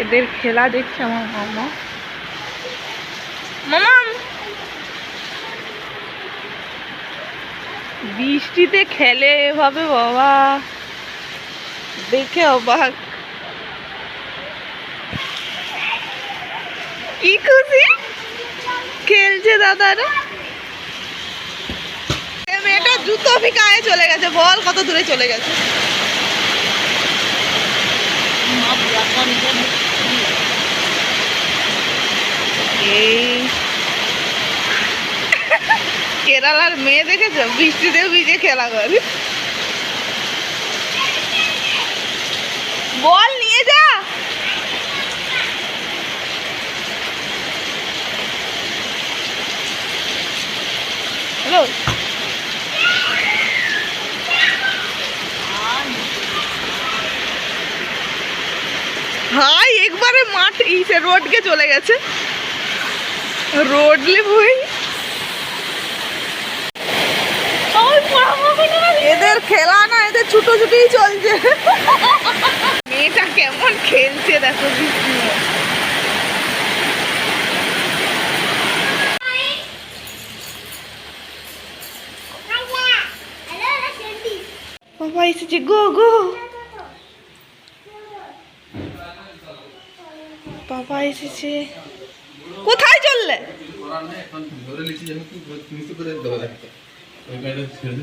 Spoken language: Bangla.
এদের খেলা দেখছে আমার মামা মামাম! বৃষ্টিতে খেলে এভাবে, বাবা। দেখে অবাক। কি খুশি? খেলছে দাদারা। মেয়েটা জুতো ফিকায় চলে গেছে, বল কত দূরে চলে গেছে। এই কেরালার মেয়ে দেখেছো বৃষ্টিতেও ভিজে খেলা করে বল নিয়ে যা হ্যালো হাই মাঠ ইসে রোডকে চলে গেছে। রোডলে বই। এদের খেলা না এদের ছুটোছুটি চলছে। মেয়েটা কেমন খেলছে দেখো। বাবা এসেছে গো গো। বাবা এসেছে। কোথায় চললে? এখন ধরে লিখি যেহেতু নিচে করে দেওয়া ওই গাড়ি ছেড়ে